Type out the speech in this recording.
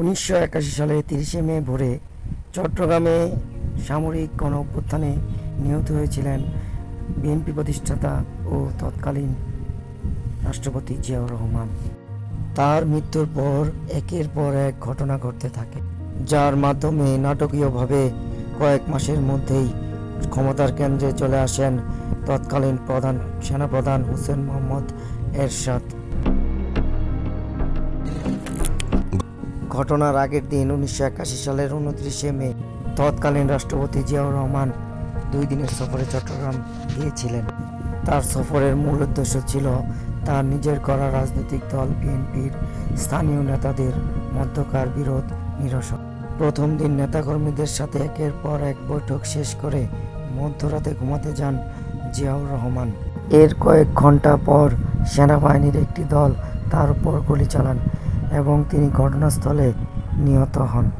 উনিশশো একাশি সালে তিরিশে মে ভোরে চট্টগ্রামে সামরিক গণ অভ্যুত্থানে নিহত হয়েছিলেন বিএনপি প্রতিষ্ঠাতা ও তৎকালীন রাষ্ট্রপতি জিয়াউর রহমান। তার মৃত্যুর পর একের পর এক ঘটনা ঘটতে থাকে, যার মাধ্যমে নাটকীয়ভাবে কয়েক মাসের মধ্যেই ক্ষমতার কেন্দ্রে চলে আসেন তৎকালীন প্রধান সেনাপ্রধান হোসেন মোহাম্মদ এরশাদ। ঘটনার আগের দিন উনিশশো একাশি সালের উনত্রিশে মে, তৎকালীন রাষ্ট্রপতি জিয়াউর রহমান দুই দিনের সফরে চট্টগ্রাম গিয়েছিলেন। তার সফরের মূল উদ্দেশ্য ছিল তার নিজের করা রাজনৈতিক দল বিএনপির স্থানীয় নেতাদের মধ্যকার বিরোধ নিরসন। প্রথম দিন নেতাকর্মীদের সাথে একের পর এক বৈঠক শেষ করে মধ্যরাতে ঘুমাতে যান জিয়াউর রহমান। এর কয়েক ঘণ্টা পর সেনাবাহিনীর একটি দল তার উপর গুলি চালান। এবং তিনি ঘটনাস্থলে নিহত হন।